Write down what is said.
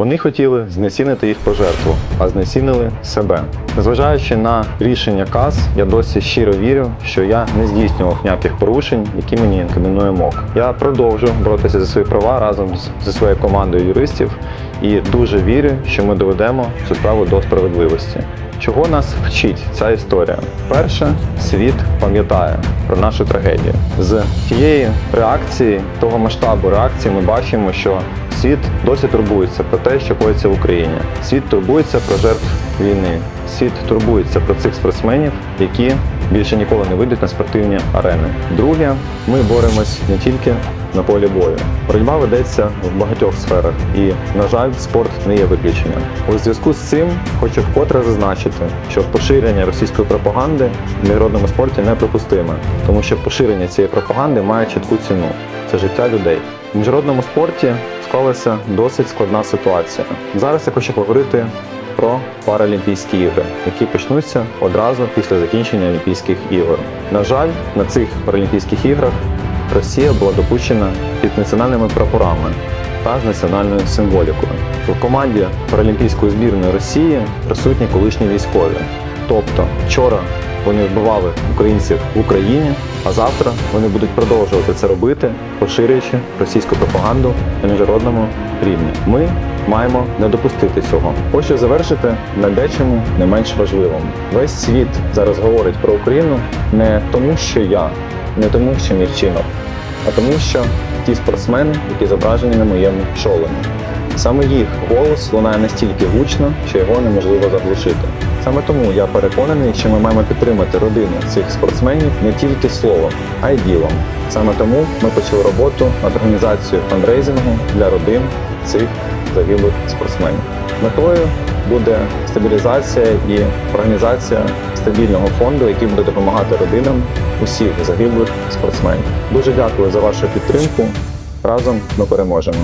Вони хотіли знецінити їх пожертву, а знецінили себе. Незважаючи на рішення КАС, я досі щиро вірю, що я не здійснював ніяких порушень, які мені інкримінує МОК. Я продовжу боротися за свої права разом зі своєю командою юристів і дуже вірю, що ми доведемо цю справу до справедливості. Чого нас вчить ця історія? Перше, світ пам'ятає про нашу трагедію. З тієї реакції, того масштабу реакції, ми бачимо, що світ досі турбується про те, що коїться в Україні. Світ турбується про жертв війни. Світ турбується про цих спортсменів, які більше ніколи не вийдуть на спортивні арени. Друге, ми боремось не тільки на полі бою. Боротьба ведеться в багатьох сферах, і, на жаль, спорт не є виключенням. У зв'язку з цим хочу вкотре зазначити, що поширення російської пропаганди в міжнародному спорті неприпустиме, тому що поширення цієї пропаганди має чітку ціну це життя людей. В міжнародному спорті склалася досить складна ситуація. Зараз я хочу поговорити про Паралімпійські ігри, які почнуться одразу після закінчення Олімпійських ігор. На жаль, на цих Паралімпійських іграх Росія була допущена під національними прапорами та з національною символікою. В команді Паралімпійської збірної Росії присутні колишні військові. Тобто вчора вони вбивали українців в Україні, а завтра вони будуть продовжувати це робити, поширюючи російську пропаганду на міжнародному рівні. Ми маємо не допустити цього. Хочу завершити на дечому не менш важливому. Весь світ зараз говорить про Україну не тому, що я, не тому, що мій вчинок, а тому, що ті спортсмени, які зображені на моєму шоломі. Саме їх голос лунає настільки гучно, що його неможливо заглушити. Саме тому я переконаний, що ми маємо підтримати родини цих спортсменів не тільки словом, а й ділом. Саме тому ми почали роботу над організацією фандрейзингу для родин цих загиблих спортсменів. Метою буде стабілізація і організація стабільного фонду, який буде допомагати родинам усіх загиблих спортсменів. Дуже дякую за вашу підтримку. Разом ми переможемо.